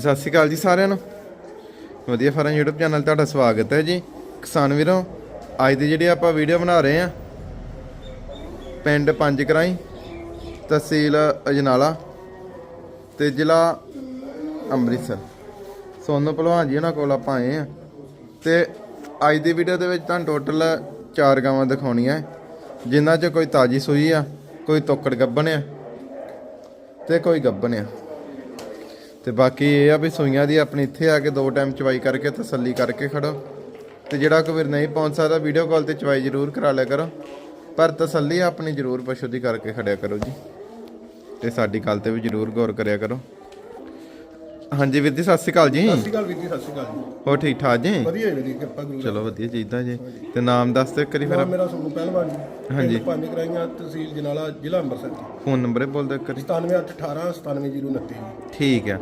ਸਤਿ ਸ਼੍ਰੀ ਅਕਾਲ ਜੀ ਸਾਰਿਆਂ ਨੂੰ। ਵਧੀਆ ਫਾਰਮ YouTube ਚੈਨਲ ਤੁਹਾਡਾ ਸਵਾਗਤ ਹੈ ਜੀ। ਕਿਸਾਨ ਵੀਰੋ ਅੱਜ ਦੀ ਜਿਹੜੀ ਆਪਾਂ ਵੀਡੀਓ ਬਣਾ ਰਹੇ ਆ ਪਿੰਡ ਪੰਜ ਕਰਾਈ ਤਹਿਸੀਲ ਅਜਨਾਲਾ ਤੇ ਜ਼ਿਲ੍ਹਾ ਅੰਮ੍ਰਿਤਸਰ। ਸੋਨੂ ਭਲਵਾਨ ਜੀ ਉਹਨਾਂ ਕੋਲ ਆਪਾਂ ਆਏ ਆ ਤੇ ਅੱਜ ਦੀ ਵੀਡੀਓ ਦੇ ਵਿੱਚ ਤੁਹਾਨੂੰ ਟੋਟਲ ਚਾਰ ਗਾਵਾਂ ਦਿਖਾਉਣੀਆਂ ਹੈ, ਜਿਨ੍ਹਾਂ 'ਚ ਕੋਈ ਤਾਜੀ ਸੂਈ ਆ ਕੋਈ ਤੋਕੜ ਗੱਬਣ ਆ ਤੇ ਕੋਈ ਗੱਬਣ ਆ। ਤੇ ਬਾਕੀ ਇਹ ਆ ਵੀ ਸੂਈਆਂ ਦੀ ਆਪਣੀ ਇੱਥੇ ਆ ਕੇ ਦੋ ਟਾਈਮ ਚਵਾਈ ਕਰਕੇ ਤਸੱਲੀ ਕਰਕੇ ਖੜੋ। ਤੇ ਜਿਹੜਾ ਕੋਈ ਵੀਰ ਨਹੀਂ ਪਹੁੰਚ ਸਕਦਾ ਵੀਡੀਓ ਕਾਲ ਤੇ ਚਵਾਈ ਜ਼ਰੂਰ ਕਰਾ ਲਿਆ ਕਰੋ। ਪਰ ਤਸੱਲੀ ਆਪਣੀ ਜ਼ਰੂਰ ਪਸ਼ੂ ਦੀ ਕਰਕੇ ਖੜਿਆ ਕਰੋ ਜੀ। ਤੇ ਸਾਡੀ ਗੱਲ ਤੇ ਵੀ ਜ਼ਰੂਰ ਗੌਰ ਕਰਿਆ ਕਰੋ। ਹਾਂਜੀ ਵੀਰ ਜੀ ਸਤਿ ਸ਼੍ਰੀ ਅਕਾਲ ਜੀ। ਸਤਿ ਸ਼੍ਰੀ ਅਕਾਲ ਵੀਰ ਜੀ ਸਤਿ ਸ਼੍ਰੀ ਅਕਾਲ ਜੀ। ਹੋ ਠੀਕ ਠਾਕ ਜੀ? ਵਧੀਆ ਵੀਰ ਕਿਰਪਾ ਗੁਰੂ ਚਲੋ ਵਧੀਆ ਚਾਹੀਦਾ ਜੀ। ਤੇ ਨਾਮ ਦੱਸ ਦਿਓ ਕਰੀ ਫਿਰ। ਮੇਰਾ ਸੋਨੂੰ ਪਹਿਲਵਾਨ ਜੀ। ਹਾਂਜੀ। ਪੰਜ ਕਰਾਈਆਂ ਤਹਿਸੀਲ ਜਨਾਲਾ ਜ਼ਿਲ੍ਹਾ ਅੰਮ੍ਰਿਤਸਰ ਜੀ। ਫੋਨ ਨੰਬਰ ਬੋਲ ਦਿਓ ਕਰੀ 97818 97029 ਜੀ। ਠੀਕ ਆ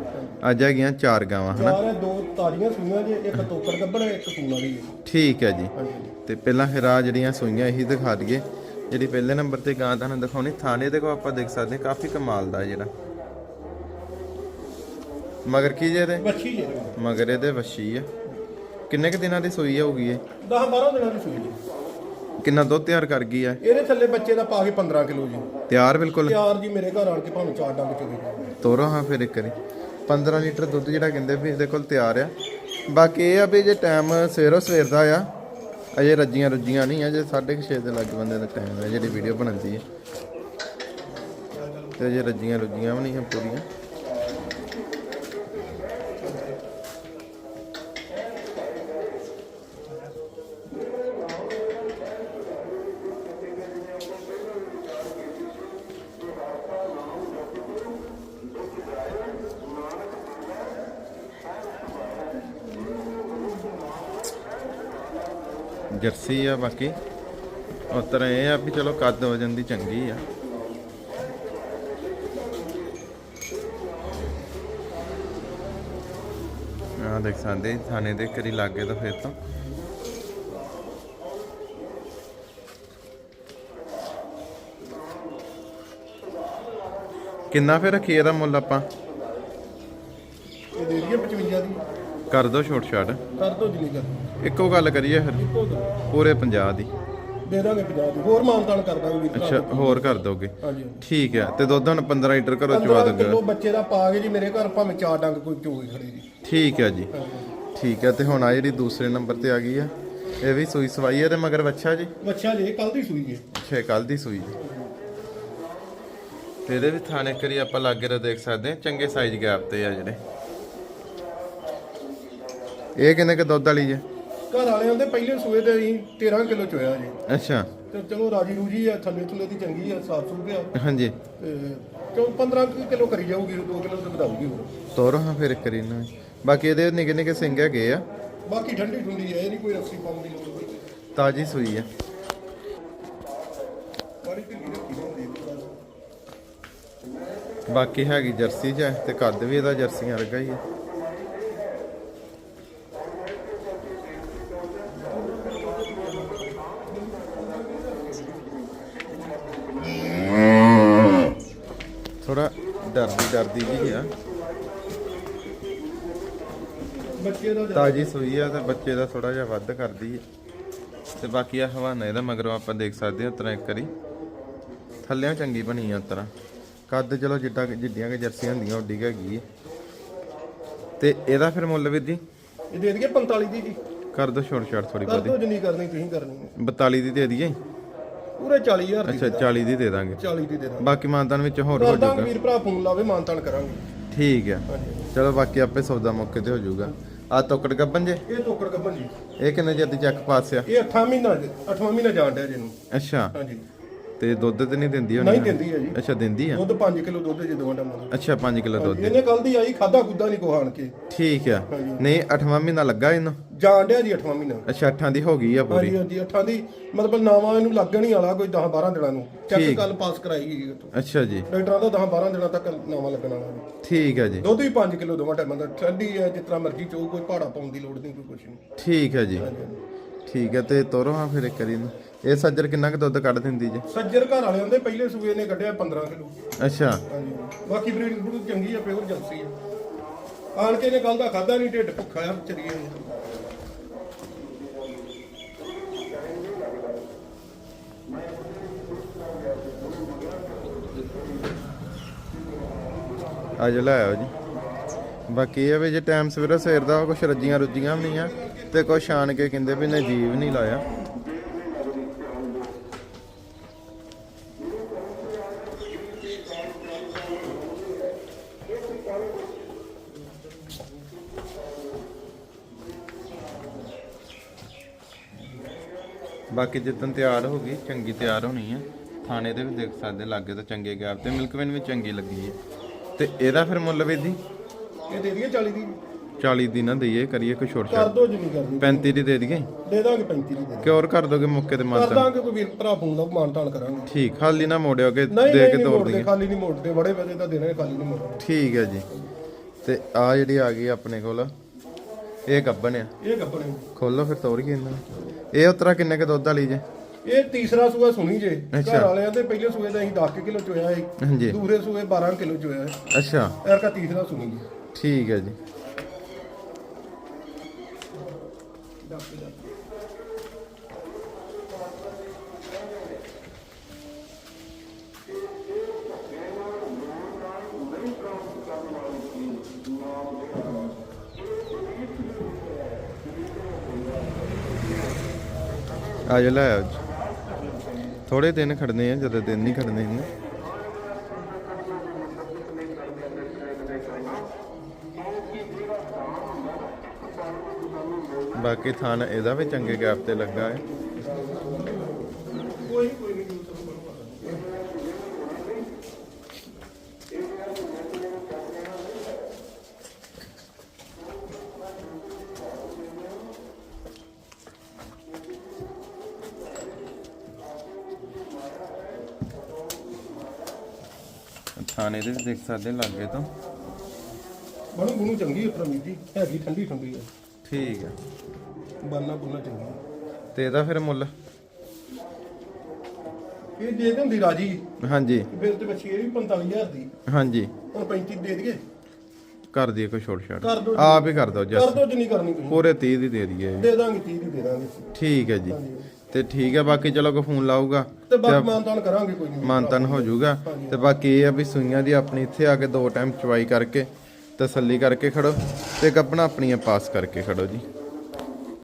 ਅੱਜ ਹੈਗੀਆਂ ਚਾਰ ਗਾਵਾਂ ਹਨਾ? ਚਾਰ ਦੋ ਤਾਜ਼ੀਆਂ ਸੂਈਆਂ ਜੀ ਇੱਕ ਤੋਕੜ ਗੱਬੜ ਇੱਕ ਸੂਣ ਵਾਲੀ ਠੀਕ ਹੈ ਜੀ। ਤੇ ਪਹਿਲਾਂ ਫਿਰ ਆ ਜਿਹੜੀਆਂ ਸੂਈਆਂ ਇਹੀ ਦਿਖਾ ਦਈਏ। ਜਿਹੜੀ ਪਹਿਲੇ ਨੰਬਰ ਤੇ ਗਾਂ ਤੁਹਾਨੂੰ ਦਿਖਾਉਣੀ ਥਾਣੇ ਦੇ ਕੋ ਆਪਾਂ ਦੇਖ ਸਕਦੇ ਹਾਂ, ਕਾਫੀ ਕਮਾਲ ਦਾ ਜਿਹੜਾ। ਮਗਰ ਕੀ ਜੇ ਇਹਦੇ? ਬੱਚੀ ਜੀ। ਮਗਰ ਇਹਦੇ ਵੱਛੀ ਆ। ਕਿੰਨੇ ਕ ਦਿਨਾਂ ਦੀ ਸੂਈ ਹੋਊਗੀ ਇਹ? 10 12 ਦਿਨਾਂ ਦੀ ਸੂਈ ਜੀ ਕਿੰਨਾ ਦੁੱਧ ਤਿਆਰ ਕਰ ਗਈ ਆ? ਇਹਦੇ ਥੱਲੇ ਬੱਚੇ ਦਾ ਪਾ ਕੇ 15 ਕਿਲੋ ਜੀ। ਤਿਆਰ ਬਿਲਕੁਲ? ਤਿਆਰ ਜੀ ਮੇਰੇ ਘਰ ਆਣ ਕੇ ਭਾਵੇਂ ਚਾਰ ਡੰਗ ਚੋਗੇ ਤੋਰੋ ਹਾਂ ਫਿਰ ਇੱਕ ਵਾਰੀ। 15 ਲੀਟਰ ਦੁੱਧ ਜਿਹੜਾ ਕਹਿੰਦੇ ਵੀ ਇਹਦੇ ਕੋਲ ਤਿਆਰ ਆ। ਬਾਕੀ ਇਹ ਆ ਵੀ ਜੇ ਟਾਈਮ ਸਵੇਰੋ ਸਵੇਰ ਦਾ ਆ ਅਜੇ ਰੱਜੀਆਂ ਰੁੱਜੀਆਂ ਨਹੀਂ ਅਜੇ 6:30 ਦੇ ਲੱਗ ਬੰਦੇ ਦਾ ਟਾਈਮ ਹੈ ਜਿਹੜੀ ਵੀਡੀਓ ਬਣਦੀ ਹੈ ਤੇ ਅਜੇ ਰੱਜੀਆਂ ਰੁੱਜੀਆਂ ਵੀ ਨਹੀਂ ਹੈ ਪੂਰੀਆਂ। ਜਰਸੀ ਆ ਬਾਕੀ। ਉਸ ਤਰ੍ਹਾਂ ਇਹ ਆ ਵੀ ਚਲੋ ਕੱਦ ਵਜਨ ਦੀ ਚੰਗੀ ਆ। ਆ ਦੇਖ ਸਕਦੇ ਥਾਣੇ ਦੇ ਕਰੀ ਲਾਗੇ ਤਾਂ ਫਿਰ ਤਾਂ। ਕਿੰਨਾ ਫਿਰ ਰੱਖੀ ਇਹਦਾ ਮੁੱਲ ਆਪਾਂ? ਇਹ ਦੇ ਦਈਏ ਕਰ ਦੋ ਛੋਟ ਛਾਟ ਕਰ ਦੋ ਜਿੰਨੀ ਕਰ ਇੱਕੋ ਗੱਲ ਕਰੀਏ ਫਿਰ। ਇੱਕੋ ਦੋ ਪੂਰੇ 50 ਦੀ। ਦੇ ਦਾਂਗੇ 50 ਦੀ। ਹੋਰ ਮਾਨਤਾਨ ਕਰ ਦਾਂਗੇ ਵੀਰ ਭਰਾ। ਅੱਛਾ ਹੋਰ ਕਰ ਦੋਗੇ? ਹਾਂਜੀ। ਠੀਕ ਹੈ ਤੇ ਦੁੱਧ ਹੁਣ 15 ਲੀਟਰ ਘਰੋਂ ਚਵਾ 15 ਦੋਗੇ ਕਿਲੋ ਬੱਚੇ ਦਾ ਪਾ ਕੇ ਜੀ ਮੇਰੇ ਘਰ ਭਾਵੇਂ ਚਾਰ ਡੰਗ ਕੋਈ ਚੋਗੇ ਖੜੇ ਜੀ। ਠੀਕ ਹੈ ਜੀ। ਠੀਕ ਹੈ ਤੇ ਹੁਣ ਆ ਜਿਹੜੀ ਦੂਸਰੇ ਨੰਬਰ ਤੇ ਆ ਗਈ ਆ ਇਹ ਵੀ ਸੂਈ ਸਵਾਈ ਹੈ ਤੇ ਮਗਰ ਬੱਚਾ ਜੀ? ਬੱਚਾ ਜੀ ਕੱਲ ਦੀ ਸੂਈ ਹੈ। ਅੱਛਾ ਕੱਲ ਦੀ ਸੂਈ ਜੀ ਤੇ ਇਹਦੇ ਵੀ ਥਾਣੇ ਕਰੀ ਆਪਾਂ ਲਾਗੇ ਦੇਖ ਸਕਦੇ ਹਾਂ ਚੰਗੇ ਸਾਈਜ਼ ਗੈਪ ਤੇ ਆ ਜਿਹੜੇ। ਇਹ ਕਿੰਨੇ ਕ ਦੁੱਧ ਵਾਲੀ ਜੇ? ਘਰ ਵਾਲਿਆਂ ਦੇ ਪਹਿਲੇ ਸੂਏ ਤੇ ਅਸੀਂ 13 ਕਿਲੋ ਚੋਇਆ ਜੀ। ਅੱਛਾ। ਤੇ ਚਲੋ ਰਾਜੀ ਰੂਜੀ ਆ ਥੱਲੇ ਥੱਲੇ ਦੀ ਚੰਗੀ ਆ ਸਾਫ਼ ਸੁਥਰੀ ਆ। ਹਾਂਜੀ। ਤੇ ਚਲੋ 15 ਕੁ ਕਿਲੋ ਕਰੀ ਜਾਊਗੀ 2 ਕਿਲੋ ਤੇ ਵਧਾਊਗੀ ਹੋਰ। ਤੋਰੋ ਹਾਂ ਫਿਰ ਕਰੀ ਨਾ ਬਾਕੀ ਇਹਦੇ ਨਿੱਕੇ ਨਿੱਕੇ ਸਿੰਘ ਹੈਗੇ ਆ। ਬਾਕੀ ਠੰਡੀ ਠੁੰਡੀ ਹੈ ਇਹ ਨਹੀਂ ਕੋਈ ਰੱਸੀ ਪਾਉਣ ਦੀ ਲੋੜ ਤਾਜੀ ਸੂਈ ਆ। ਬੜੀ ਢਿੱਲੀ ਰੱਖੀ ਹੁੰਦੀ ਹੈ ਬਾਕੀ ਹੈਗੀ ਜਰਸੀ ਚ ਤੇ ਕੱਦ ਵੀ ਇਹਦਾ ਜਰਸੀਆਂ ਵਰਗਾ ਹੀ ਹੈ ਥੋੜਾ ਡਰਦੀ ਡਰਦੀ ਜੀ ਆ। ਬੱਚੇ ਦਾ ਤਾਜੀ ਸੂਈ ਆ ਤੇ ਬੱਚੇ ਦਾ ਥੋੜਾ ਜਿਹਾ ਵੱਧ ਕਰਦੀ ਹੈ ਤੇ ਬਾਕੀ ਆ ਹਵਾਨਾ ਇਹਦਾ ਮਗਰੋਂ ਆਪਾਂ ਦੇਖ ਸਕਦੇ ਹਾਂ ਤਰ੍ਹਾਂ ਇੱਕ ਵਾਰੀ। ਥੱਲਿਆਂ ਚੰਗੀ ਬਣੀ ਆ ਤਰ੍ਹਾਂ। ਕੱਦ ਚਲੋ ਜਿੱਡਾ ਜਿੱਡੀਆਂ ਕਿ ਜਰਸੀਆਂ ਹੁੰਦੀਆਂ ਓਡੀ ਕੁ ਹੈਗੀ ਤੇ ਇਹਦਾ ਫਿਰ ਮੁੱਲ ਵੀਰ ਜੀ? ਇਹ ਦੇ ਦਈਏ 45 ਦੀ ਜੀ। ਕਰ ਦੋ ਛੋਟ ਛਾਟ ਥੋੜੀ ਕਰ ਬਹੁਤੀ। ਦੋ ਜਿੰਨੀ ਕਰਨੀ ਤੁਸੀਂ ਕਰਨੀ ਹੈ 42 ਦੀ ਦੇ ਦਈਏ। ਪੂਰੇ 40000 ਦੀ ਅੱਛਾ 40 ਦੀ ਦੇ ਦਾਂਗੇ। 40 ਦੀ ਦੇ ਦਾਂਗੇ। ਬਾਕੀ ਮਾਨਤਾਨ ਵਿੱਚ ਹੋਰ ਹੋ ਜਾਊਗਾ। ਵੀਰ ਭਰਾ ਫੋਨ ਲਾਵੇ ਮਾਨਤਾਨ ਕਰਾਂਗੇ। ਠੀਕ ਹੈ ਹਾਂਜੀ। ਚਲੋ ਬਾਕੀ ਆਪੇ ਸੌਦਾ ਮੌਕੇ ਤੇ ਹੋ ਜਾਊਗਾ। ਆ ਤੋਕੜ ਗੱਬਨ ਜੇ? ਇਹ ਟੋਕਰ ਗੱਬਨ ਜੀ। ਇਹ ਕਿੰਨੇ ਚਿਰ ਦੀ ਚੱਕ ਪਾਸ ਆ ਇਹ 8 ਮਹੀਨਾ 8ਵਾਂ ਮਹੀਨਾ ਜਾਣ ਡਿਆ ਜੀ ਇਹਨੂੰ। ਅੱਛਾ। ਹਾਂਜੀ। ਤੇ ਦੁੱਧ ਤੇ ਨਹੀਂ ਦਿੰਦੀ ਹੋਣੀ? ਨਹੀਂ? ਦਿੰਦੀ ਹੈ ਜੀ। ਅੱਛਾ ਦਿੰਦੀ ਆ? ਦੁੱਧ 5 ਕਿਲੋ ਦੁੱਧ ਜੇ ਦੋਵਾਂ ਟਾਈਮਾਂ ਦਾ ਅੱਛਾ 5 ਕਿਲੋ ਦੁੱਧ ਇਹਨੇ ਕੱਲ ਦੀ ਆਈ ਖਾਦਾ ਖੁੱਦਾ ਨਹੀਂ ਕੋਹਾਣ ਕੇ। ਠੀਕ ਆ। ਨਹੀਂ 8ਵਾਂ ਮਹੀਨਾ ਲੱਗਾ ਇਹਨੂੰ? ਜਾਣ ਡਿਆ ਜੀ 8ਵਾਂ ਮਹੀਨਾ। ਅੱਛਾ 8 ਦੀ ਹੋ ਗਈ ਆ ਪੂਰੀ। ਹਾਂਜੀ ਹਾਂਜੀ ਅੱਠਾਂ ਦੀ। ਮਤਲਬ ਨਾਵਾਂ ਇਹਨੂੰ ਲੱਗਣ ਹੀ ਵਾਲਾ ਕੋਈ 10 12 ਦਿਨਾਂ ਨੂੰ। ਚੈੱਕ ਕੱਲ ਪਾਸ ਕਰਾਈ ਗਈ ਅੱਛਾ ਜੀ। ਡਾਕਟਰਾਂ ਦਾ 10 12 ਦਿਨਾਂ ਤੱਕ ਨਾਵਾਂ ਲੱਗਣ ਵਾਲਾ। ਠੀਕ ਆ ਜੀ। ਦੁੱਧ ਵੀ 5 ਕਿਲੋ ਦੋਵਾਂ ਟਾਈਮਾਂ ਦਾ ਠੰਡੀ ਹੈ ਜਿਸ ਤਰ੍ਹਾਂ ਮਰਜ਼ੀ ਚੋ ਕੋਈ ਪਹਾੜਾ ਪਾਉਣ ਦੀ ਲੋੜ ਨਹੀਂ ਕੋਈ ਕੁਛ ਨਹੀਂ। ਠੀਕ ਆ ਜੀ। ਠੀਕ ਆ ਤੇ ਤੋਰੋ ਹਾਂ ਫਿਰ ਇੱਕ ਵਾਰੀ ਇਹਨੂੰ। ਇਹ ਸੱਜਰ ਕਿੰਨਾ ਕੁ ਦੁੱਧ ਕੱਢ ਦਿੰਦੀ ਜੀ? ਸੱਜਰ ਘਰ ਵਾਲਿਆਂ ਦੇ ਪਹਿਲੇ ਸੂਏ ਨੇ ਕੱਢਿਆ 15 ਕਿਲੋ। ਅੱਛਾ। ਹਾਂਜੀ। ਬਾਕੀ ਬਰੀਡ ਬਰੂਡ ਚੰਗੀ ਆ ਪਿਓਰ ਜਲਸੀ ਆ। ਆਣ ਕੇ ਨੇ ਕੱਲ ਦਾ ਖਾਦਾ ਨਹੀਂ ਢਿੱਡ ਭੁੱਖਾ ਆ ਚਰੀਏ ਅੱਜ ਲੈ ਆਓ ਜੀ। ਬਾਕੀ ਇਹ ਵੀ ਜੇ ਟਾਈਮ ਸਵੇਰੇ ਸਵੇਰ ਦਾ ਕੁਛ ਰੱਜੀਆਂ ਰੁੱਜੀਆਂ ਵੀ ਨਹੀਂ ਆ ਤੇ ਕੁਛ ਆਣ ਕੇ ਕਹਿੰਦੇ ਵੀ ਨੇ ਜੀਵ ਨਹੀਂ ਲਾਇਆ। ਬਾਕੀ ਜਿੱਦਣ ਤਿਆਰ ਹੋ ਗਈ ਚੰਗੀ ਤਿਆਰ ਹੋਣੀ ਹੈ ਥਾਣੇ ਦੇ ਵੀ ਦੇਖ ਸਕਦੇ ਲਾਗੇ ਤਾਂ ਚੰਗੇ ਗੈਪ ਤੇ ਮਿਲਕਵੈਨ ਵੀ ਚੰਗੀ ਲੱਗੀ ਹੈ ਤੇ ਇਹਦਾ ਫਿਰ ਮੁੱਲ ਵੀ ਦੀ? ਇਹ ਦੇ ਦਈਏ 40 ਦੀ? 40 ਦੀ ਨਾ ਦਈਏ ਕਰੀਏ ਕੋਈ ਛੋਟ ਕਰ ਦੋ ਜਿੰਨੀ ਕਰਨੀ। 35 ਦੀ ਦੇ ਦਈਏ? ਦੇ ਦਾਂਗੇ 35 ਦੀ ਦੇ। ਕਿਉਰ ਕਰ ਦੋਗੇ ਮੌਕੇ ਤੇ ਕਰ ਮਾਨਤਾ ਦਾਂਗੇ ਕੋਈ ਵੀਰ ਭਰਾ ਫੋਨ ਦਾ ਮਾਨ ਤਾਨ ਕਰਾਂਗੇ। ਠੀਕ ਖਾਲੀ ਨਾ ਮੋੜਿਓ ਕਿ ਦੇ ਕੇ ਤੋੜ ਦਈਏ। ਖਾਲੀ ਨਹੀਂ ਮੋੜਦੇ ਬੜੇ ਵਜੇ ਤਾਂ ਦੇਣੇ ਖਾਲੀ ਨਹੀਂ ਮੋੜਦੇ। ਠੀਕ ਹੈ ਜੀ। ਤੇ ਆ ਜਿਹੜੀ ਆ ਗਈ ਆਪਣੇ ਕੋਲ ਇਹ ਗੱਬਨ ਆ। ਇਹ ਕੱਪੜੇ ਖੋਲੋ ਫਿਰ ਕੇ ਇਹਨਾਂ ਨੂੰ। ਇਹ ਉਤਰਾ ਕਿੰਨੇ ਕੇ ਦੁੱਧ ਵਾਲੀ ਜੇ? ਇਹ ਤੀਸਰਾ ਸੂਆ ਸੁਣੀ ਜੇ। ਅੱਛਾ। ਘਰ ਵਾਲਿਆਂ ਦੇ ਪਹਿਲੇ ਸੂਏ ਦਾ ਅਸੀਂ 10 ਕਿਲੋ ਚੋਇਆ ਸੀ ਹਾਂਜੀ। ਦੂਸਰੇ ਸੂਏ 12 ਕਿਲੋ ਚੋਇਆ ਹੈ ਅੱਛਾ। ਐਰ ਕਾ ਤੀਸਰਾ ਸੁਣੀ ਜੀ। ਠੀਕ ਹੈ ਜੀ। ਆ ਜਾ। ਥੋੜੇ ਦਿਨ ਖੜਨੇ ਆ, ਜਦੋਂ ਦਿਨ ਨਹੀਂ ਖੜਨੇ ਇਹਨੇ ਬਾਕੀ ਥਾਨ ਇਹਦਾ ਵੀ ਚੰਗੇ ਗੈਪ ਤੇ ਲੱਗਾ ਹੈ। ਕੋਈ ਥਾਨ ਇਹਦੇ ਵੀ ਦੇਖ ਸਕਦੇ ਲੱਗੇ ਤੋਂ। ਬਣੀ ਗੁਣੂ ਚੰਗੀ ਹੈ ਪ੍ਰਮੀਤ ਜੀ ਹੈਗੀ ਠੰਡੀ ਠੰਡੀ ਹੈ ਠੀਕ ਹੈ ਬਾਨਾ ਬੁਨਾ ਚੰਗੀ। ਹੈ। ਤੇ ਇਹਦਾ ਫਿਰ ਮੁੱਲ? ਇਹ ਦੇ ਦਿੰਦੀ ਰਾਜੀ। ਹਾਂਜੀ। ਬਿੱਲ ਤੇ ਬੱਚੀ ਇਹ ਵੀ 45000 ਦੀ। ਹਾਂਜੀ। ਹੁਣ 35 ਦੇ ਦਈਏ। ਕਰ ਦਈਏ ਕੋਈ ਛੋਟ ਛਾਟ। ਕਰ ਦਿਓ। ਆਪ ਹੀ ਕਰ ਦਿਓ ਕਰ ਜਸ। ਦੋ ਜਿੰਨੀ ਕਰਨੀ ਤੁਸੀਂ। ਪੂਰੇ 30 ਦੀ ਦੇ ਦਈਏ। ਦੇ ਦਾਂਗੇ 30 ਦੀ ਦੇ ਦਾਂਗੇ। ਠੀਕ ਹੈ ਜੀ। ਤੇ ਠੀਕ ਹੈ ਬਾਕੀ ਚਲੋ ਕੋ ਫੋਨ ਲਾਊਗਾ। ਤੇ ਬਾਕੀ ਮਾਨਤਾਨ ਕਰਾਂਗੇ ਕੋਈ ਨਹੀਂ। ਮਾਨਤਨ ਹੋ ਜਾਊਗਾ। ਤੇ ਬਾਕੀ ਇਹ ਆ ਵੀ ਸੂਈਆਂ ਦੀ ਆਪਣੀ ਇੱਥੇ ਆ ਕੇ ਦੋ ਟਾਈਮ ਚਵਾਈ ਕਰਕੇ ਤਸੱਲੀ ਕਰਕੇ ਖੜੋ ਤੇ ਇੱਕ ਆਪਣਾ ਆਪਣੀਆਂ ਪਾਸ ਕਰਕੇ ਖੜੋ ਜੀ।